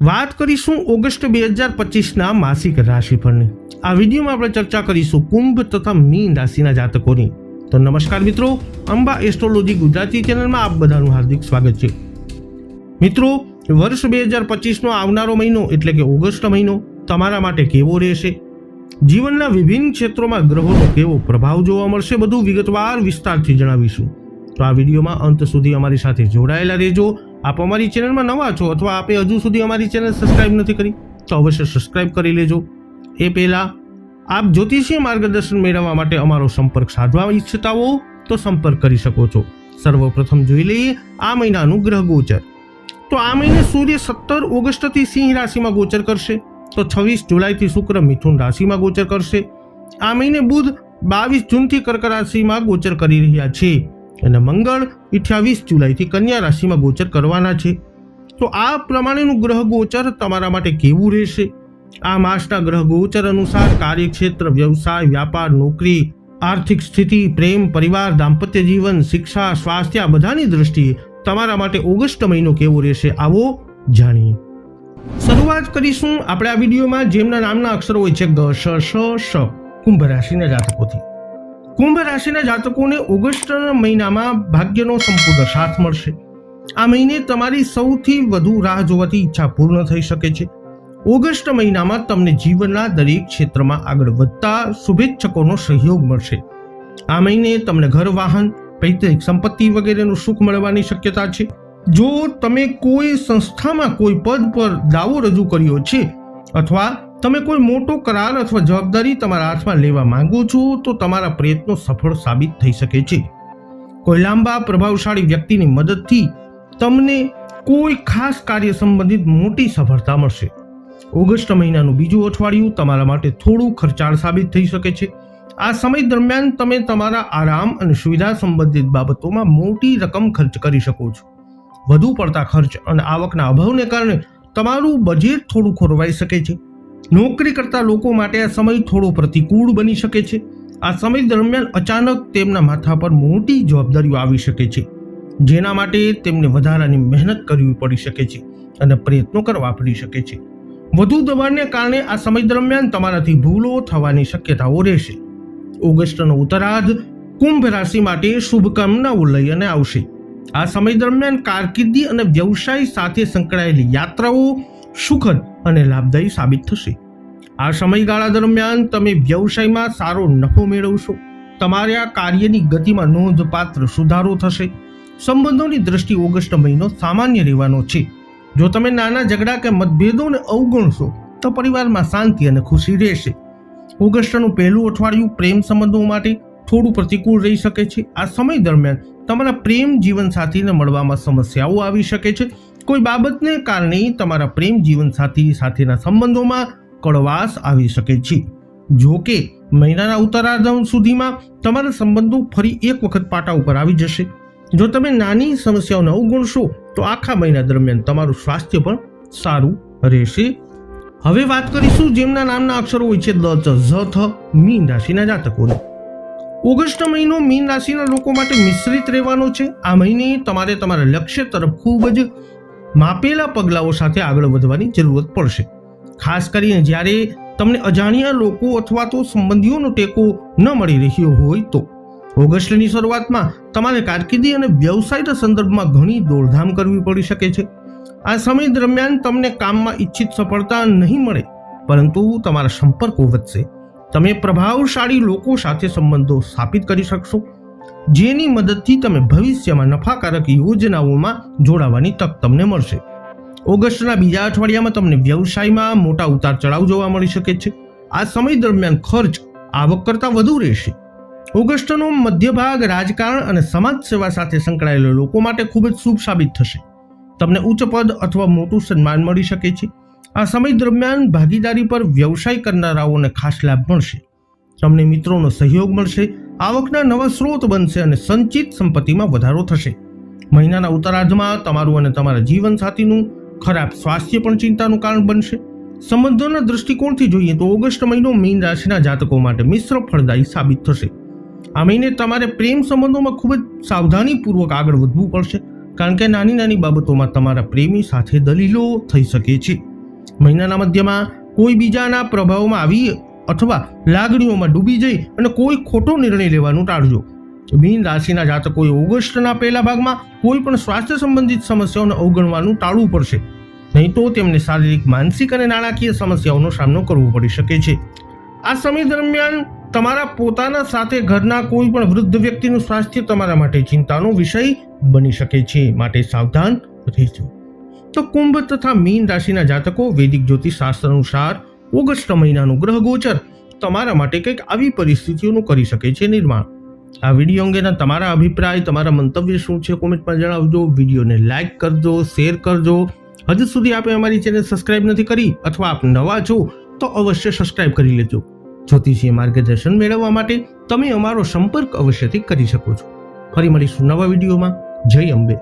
વાત કરીશું ઓગસ્ટ બે હજાર પચીસના માસિક રાશિફળની આ વિડીયોમાં આપણે ચર્ચા કરીશું કુંભ તથા મીન રાશિના જાતકોની. તો નમસ્કાર મિત્રો, અંબા એસ્ટ્રોલોજી ગુજરાતી ચેનલમાં આપ બધાનું હાર્દિક સ્વાગત છે. મિત્રો, વર્ષ બે હજાર પચીસનો આવનારો મહિનો એટલે કે ઓગસ્ટ મહિનો તમારા માટે કેવો રહેશે? જીવનના વિભિન્ન ક્ષેત્રોમાં ગ્રહોનો કેવો પ્રભાવ જોવા મળશે? બધું વિગતવાર વિસ્તારથી જણાવીશું. તો આ વિડીયોમાં અંત સુધી અમારી સાથે જોડાયેલા રહેજો. આપ અમારી ચેનલમાં નવા છો અથવા આપે હજુ સુધી અમારી ચેનલ સબસ્ક્રાઇબ નથી કરી, તો અવશ્ય સબસ્ક્રાઇબ કરી લેજો. એ પહેલાં આપ જ્યોતિષીય માર્ગદર્શન મેળવવા માટે અમારો સંપર્ક સાધવા ઈચ્છતા હો, તો સંપર્ક કરી શકો છો. સર્વપ્રથમ જોઈ લઈએ આ મહિનાનું ગ્રહ ગોચર. તો આ મહિને સૂર્ય સત્તર ઓગસ્ટથી સિંહ રાશિમાં ગોચર કરશે. તો છવ્વીસ જુલાઈથી શુક્ર મિથુન રાશિમાં ગોચર કરશે. આ મહિને બુધ બાવીસ જૂનથી કર્ક રાશિમાં ગોચર કરી રહ્યા છે. અને મંગળ અઠ્યાવીસ જુલાઈથી કન્યા રાશિમાં ગોચર કરવાના છે. તો આ પ્રમાણેનું ગ્રહ ગોચર તમારા માટે કેવું રહેશે? આ માસના ગ્રહ ગોચર અનુસાર કાર્યક્ષેત્ર, વ્યવસાય, વ્યાપાર, નોકરી, આર્થિક સ્થિતિ, પ્રેમ, પરિવાર, દાંપત્ય જીવન, શિક્ષા, સ્વાસ્થ્ય, આ બધાની દ્રષ્ટિએ તમારા માટે ઓગસ્ટ મહિનો કેવો રહેશે આવો જાણીએ. શરૂઆત કરીશું આપણે આ વિડીયોમાં, જેમના નામના અક્ષરો હોય છે, ગ, શ શ શ, કુંભ રાશિના જાતકોથી. કુંભ રાશિના જાતકોને ઓગસ્ટ મહિનામાં ભાગ્યનો સંપૂર્ણ સાથ મળશે. આ મહિને તમારી સૌથી વધુ રાહ જોવાથી ઈચ્છા પૂર્ણ થઈ શકે છે. ઓગસ્ટ મહિનામાં તમને જીવનના દરેક ક્ષેત્રમાં આગળ વધતા શુભેચ્છકોનો સહયોગ મળશે. આ મહિને તમને ઘર, વાહન, પૈતૃક સંપત્તિ વગેરેનું સુખ મળવાની શક્યતા છે. જો તમે કોઈ સંસ્થામાં કોઈ પદ પર દાવો રજૂ કર્યો છે અથવા તમે કોઈ મોટો કરાર અથવા જવાબદારી તમારા હાથમાં લેવા માંગો છો, તો તમારા પ્રયત્નો સફળ સાબિત થઈ શકે છે. કોઈ લાંબા, પ્રભાવશાળી વ્યક્તિની મદદથી તમને કોઈ ખાસ કાર્ય સંબંધિત મોટી સફળતા મળશે. ઓગસ્ટ મહિનાનું બીજું અઠવાડિયું તમારા માટે થોડું ખર્ચાળ સાબિત થઈ શકે છે. આ સમય દરમિયાન તમે તમારા આરામ અને સુવિધા સંબંધિત બાબતોમાં મોટી રકમ ખર્ચ કરી શકો છો. વધુ પડતા ખર્ચ અને આવકના અભાવને કારણે તમારું બજેટ થોડું ખોરવાઈ શકે છે. નોકરી કરતા લોકો માટે આ સમય થોડો પ્રતિકૂળ બની શકે છે. આ સમય દરમિયાન અચાનક તેમના માથા પર મોટી જવાબદારીઓ આવી શકે છે, જેના માટે તેમને વધારાની મહેનત કરવી પડી શકે છે અને પ્રયત્નો કરવા પડી શકે છે. વધુ દબાણને કારણે આ સમય દરમિયાન તમારાથી ભૂલો થવાની શક્યતાઓ રહેશે. ઓગસ્ટનો ઉત્તરાર્ધ કુંભ રાશિ માટે શુભકામનાઓ લઈ અને આવશે. આ સમય દરમિયાન કારકિર્દી અને વ્યવસાય સાથે સંકળાયેલી યાત્રાઓ સુખદ અને લાભદાયી સાબિત થશે. આ સમયગાળા દરમિયાન તમે વ્યવસાયમાં સારો નફો મેળવશો. તમારા કાર્યની ગતિમાં નોંધપાત્ર સુધારો થશે. સંબંધોની દ્રષ્ટિ ઓગસ્ટ મહિનો સામાન્ય રહેવાનો છે. જો તમે નાના ઝઘડા કે મતભેદોને અવગણશો, તો પરિવારમાં શાંતિ અને ખુશી રહેશે. ઓગસ્ટનું પહેલું અઠવાડિયું પ્રેમ સંબંધો માટે થોડું પ્રતિકૂળ રહી શકે છે. આ સમય દરમિયાન તમારા પ્રેમ જીવનસાથીને મળવામાં સમસ્યાઓ આવી શકે છે. કોઈ બાબતને કારણે તમારા પ્રેમ જીવનસાથી સાથેના સંબંધોમાં કડવાશ આવી શકે છે. જો કે મહિનાના ઉત્તરાર્ધ સુધીમાં તમારા સંબંધો ફરી એક વખત પાટા ઉપર આવી જશે. જો તમે નાની સમસ્યાઓને અવગણશો, તો આખા મહિના દરમિયાન તમારું સ્વાસ્થ્ય પણ સારું રહેશે. હવે વાત કરીશું જેમના નામના અક્ષરો હોય છે દ ચ, ઝ, થ, મીન રાશિના જાતકોની. ઓગસ્ટ મહિનો મીન રાશિના લોકો માટે મિશ્રિત રહેવાનો છે. આ મહિને તમારે તમારા લક્ષ્ય તરફ ખૂબ જ માપેલા પગલાઓ સાથે આગળ વધવાની જરૂરત પડશે. ખાસ કરીને જ્યારે તમને અજાણ્યા લોકો અથવા તો સંબંધીઓનો ટેકો ન મળી રહ્યો હોય તો. ઓગસ્ટની શરૂઆતમાં તમારે કારકિર્દી અને વ્યવસાયના સંદર્ભમાં ઘણી દોડધામ કરવી પડી શકે છે. આ સમય દરમિયાન તમને કામમાં ઈચ્છિત સફળતા નહીં મળે, પરંતુ તમારા સંપર્કો વધશે. તમે પ્રભાવશાળી લોકો સાથે સંબંધો સ્થાપિત કરી શકશો, જેની મદદથી તમે ભવિષ્યમાં નફાકારક યોજનાઓમાં જોડાવાની તક તમને મળશે. ઓગસ્ટના બીજા અઠવાડિયામાં તમને વ્યવસાયમાં મોટા ઉતાર ચઢાવ જોવા મળી શકે છે. આ સમય દરમિયાન ખર્ચ આવક કરતાં વધુ રહેશે. ઓગસ્ટનો મધ્યભાગ રાજકારણ અને સમાજ સેવા સાથે સંકળાયેલા લોકો માટે ખૂબ જ શુભ સાબિત થશે. તમને ઉચ્ચ પદ અથવા મોટું સન્માન મળી શકે છે. આ સમય દરમિયાન ભાગીદારી પર વ્યવસાય કરનારાઓને ખાસ લાભ મળશે. તમને મિત્રોનો સહયોગ મળશે, આવકના નવા સ્ત્રોત બનશે અને સંચિત સંપત્તિમાં વધારો થશે. મહિનાના ઉત્તરાર્ધમાં તમારું અને તમારા જીવનસાથીનું ખરાબ સ્વાસ્થ્ય પણ ચિંતાનું કારણ બનશે. સંબંધોના દૃષ્ટિકોણથી જોઈએ તો ઓગસ્ટ મહિનો મીન રાશિના જાતકો માટે મિશ્ર ફળદાયી સાબિત થશે. આ મહિને તમારે પ્રેમ સંબંધોમાં ખૂબ જ સાવધાનીપૂર્વક આગળ વધવું પડશે, કારણ કે નાની નાની બાબતોમાં તમારા પ્રેમી સાથે દલીલો થઈ શકે છે. મહિનાના મધ્યમાં કોઈ બીજાના પ્રભાવમાં આવી અથવા લાગણીઓમાં ડૂબી જઈ અને કોઈ ખોટો નિર્ણય લેવાનું ટાળજો. મીન રાશિના જાતકોએ ઓગસ્ટના પહેલા ભાગમાં કોઈ પણ સ્વાસ્થ્ય સંબંધિત સમસ્યાઓને અવગણવાનું ટાળવું પડશે. નહીં તો તેમને શારીરિક, માનસિક અને નાણાકીય સમસ્યાઓનો સામનો કરવો પડી શકે છે. આ સમય દરમિયાન તમારા પોતાના સાથે ઘરના કોઈ પણ વૃદ્ધ વ્યક્તિનું સ્વાસ્થ્ય તમારા માટે ચિંતાનો વિષય બની શકે છે. માટે સાવધાન રહેજો. તો કુંભ તથા મીન રાશિના જાતકો વૈદિક જ્યોતિષ શાસ્ત્ર અનુસાર ઓગસ્ટ મહિનાનું ગ્રહ ગોચર તમારા માટે કંઈક આવી પરિસ્થિતિઓનું કરી શકે છે નિર્માણ. આ વીડિયો અંગેના તમારા અભિપ્રાય, તમારા મંતવ્ય શું છે કોમેન્ટમાં જણાવજો. વિડીયોને લાઈક કરજો, શેર કરજો. હજુ સુધી આપે અમારી ચેનલ સબસ્ક્રાઇબ નથી કરી અથવા આપ નવા છો તો અવશ્ય સબસ્ક્રાઇબ કરી લેજો. જ્યોતિષીય માર્ગદર્શન મેળવવા માટે તમે અમારો સંપર્ક અવશ્યથી કરી શકો છો. ફરી મળીશું નવા વિડીયોમાં. જય અંબે.